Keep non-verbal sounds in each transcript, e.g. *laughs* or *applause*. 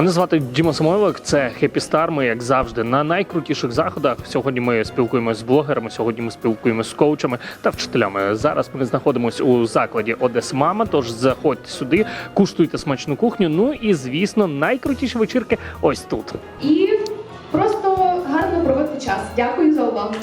Мене звати Діма Самойлик, це Star. Ми, як завжди, на найкрутіших заходах. Сьогодні ми спілкуємося з блогерами, сьогодні ми спілкуємося з коучами та вчителями. Зараз ми знаходимося у закладі Одес. Тож заходьте сюди, куштуйте смачну кухню. Ну і звісно, найкрутіші вечірки ось тут. і просто гарно проводити час. Дякую за увагу.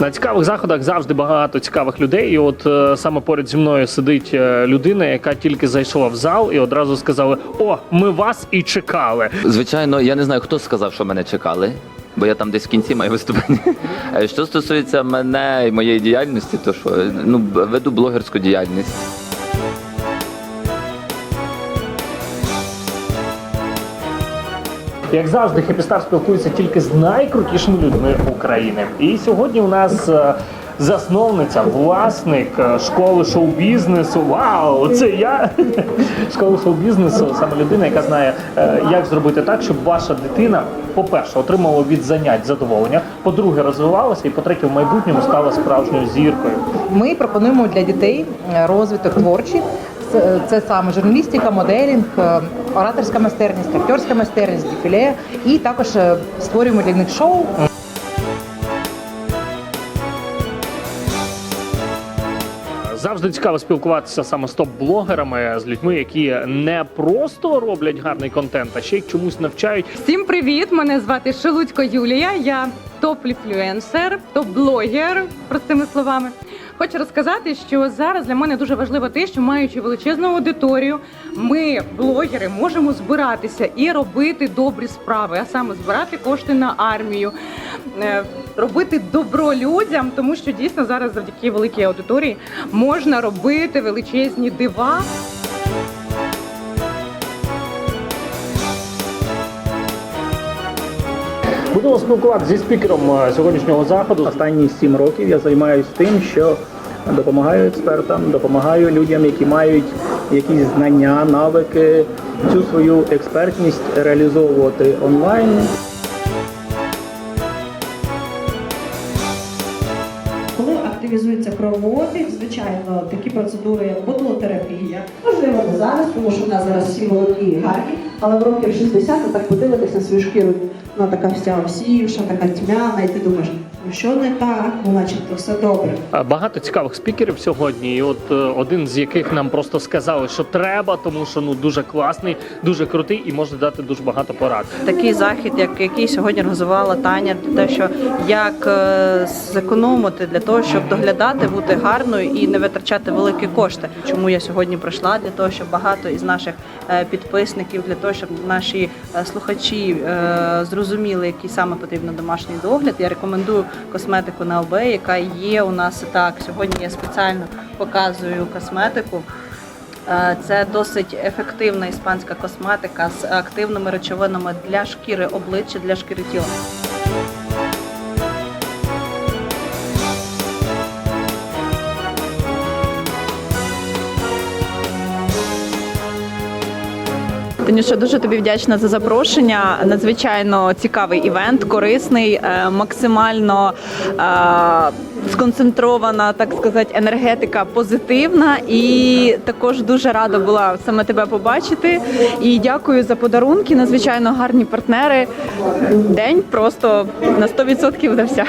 На цікавих заходах завжди багато цікавих людей. І от е, саме поряд зі мною сидить е, людина, яка тільки зайшла в зал і одразу сказали: О, ми вас і чекали. Звичайно, я не знаю, хто сказав, що мене чекали, бо я там десь в кінці маю виступати. *laughs* Що стосується мене і моєї діяльності, то що ну веду блогерську діяльність. Як завжди, Хепістар спілкується тільки з найкрутішими людьми України. І сьогодні у нас е, засновниця, власник е, школи шоу-бізнесу. Вау, це я! *laughs* Школи шоу-бізнесу, саме людина, яка знає, е, як зробити так, щоб ваша дитина, по-перше, отримала від занять задоволення, по-друге, розвивалася, і по-третє, в майбутньому стала справжньою зіркою. Ми пропонуємо для дітей розвиток творчий. Це, саме журналістика, моделінг, е, ораторська майстерність, акторська майстерність, дефіле. І також е, створюємо для них шоу. Завжди цікаво спілкуватися саме з топ-блогерами, з людьми, які не просто роблять гарний контент, а ще й чомусь навчають. Всім привіт! Мене звати Шелудько Юлія. Я топ-інфлюенсер, топ-блогер, простими словами. Хочу розказати, що зараз для мене дуже важливо те, що маючи величезну аудиторію, ми, блогери, можемо збиратися і робити добрі справи, а саме збирати кошти на армію, е, робити добро людям, тому що дійсно зараз завдяки великій аудиторії можна робити величезні дива. Будемо спілкуватися зі спікером е, сьогоднішнього заходу. Останні сім років я займаюся тим, що допомагаю експертам, допомагаю людям, які мають якісь знання, навики, цю свою експертність реалізовувати онлайн. Активізується кровообіг, звичайно, такі процедури, як ботулотерапія, можливо, не зараз, тому що в нас зараз всі молоді і гарні, але в років 60 так подивитися на свою шкіру, вона така вся осівша, така тьмяна, і ти думаєш, що не так, ну начебто все добре. Багато цікавих спікерів сьогодні. І от е, один з яких нам просто сказали, що треба, тому що ну дуже класний, дуже крутий і може дати дуже багато порад. такий захід, як який сьогодні організувала Таня, для те, що як е, зекономити для того, щоб доглядати, бути гарною і не витрачати великі кошти. Чому я сьогодні прийшла? Для того, щоб багато із наших е, підписників, для того, щоб наші е, слухачі е, зрозуміли, який саме потрібен домашній догляд. Я рекомендую косметику на ОБ, яка є у нас і так. Сьогодні я спеціально показую косметику. Е, Це досить ефективна іспанська косметика з активними речовинами для шкіри обличчя, для шкіри тіла. Танюша, дуже тобі вдячна за запрошення. Надзвичайно цікавий івент, корисний, е, максимально е, сконцентрована, так сказати, енергетика позитивна. І також дуже рада була саме тебе побачити. І дякую за подарунки. Надзвичайно гарні партнери. День просто на 100% вдався.